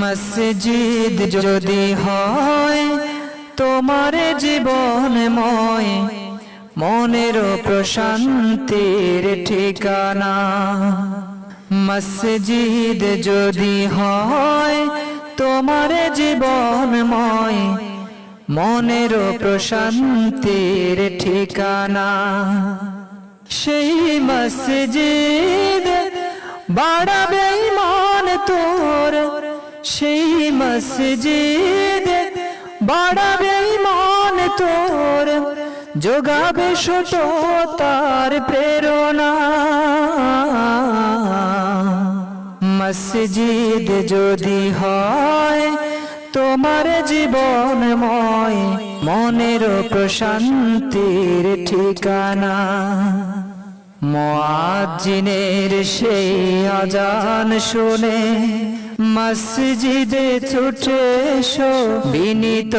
মসজিদ যদি হয়, তোমার জীবনময় মনের প্রশান্তির ঠিকানা। মসজিদ যদি হয়, তোমার জীবনময় মনের প্রশান্তির ঠিকানা। সেই মসজিদ বাড়াবে মান তোর। সেই মসজিদ বাড়াবে মান তোর যোগাবে ছোট তার প্রেরণা। মসজিদ যদি হয়, তোমার জীবনময় মনের প্রশান্তির ঠিকানা। মুয়াজ্জিনের সেই আজান শুনে মসজিদে ছুটে এসো বিনীত